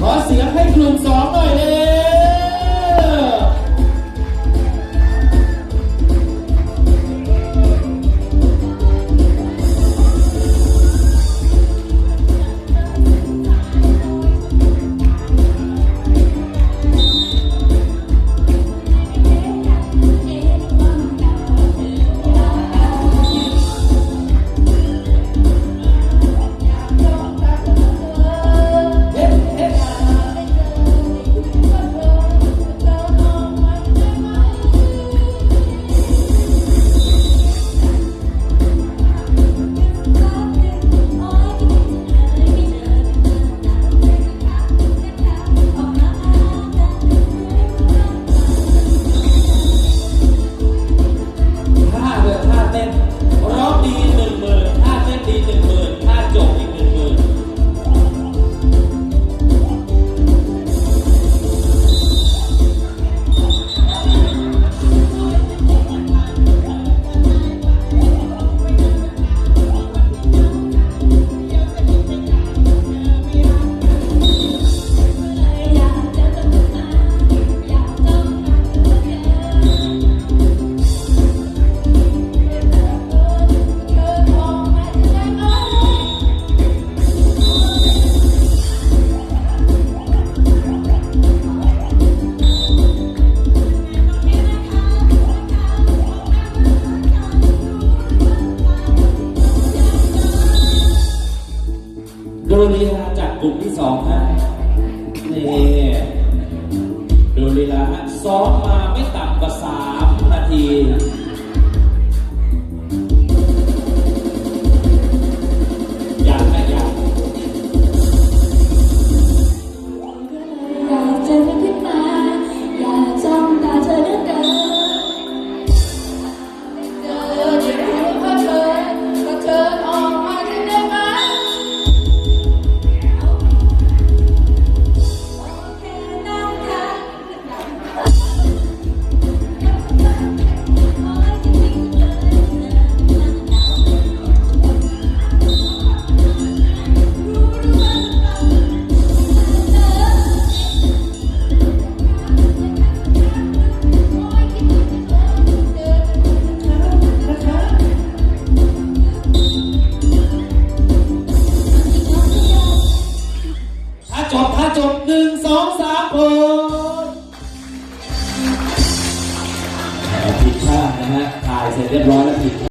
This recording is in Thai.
ขอเสียงให้กลุ่มสองหน่อยเลย ลีลาจากกลุ่มที่สองฮะนี่ดูลีลาฮะซ้อมมาไม่ต่ำกว่าสามนาที จบท่าจบหนึ่งสองสามคนผิดพลาดนะฮะถ่ายเสร็จเรียบร้อยแล้วผิด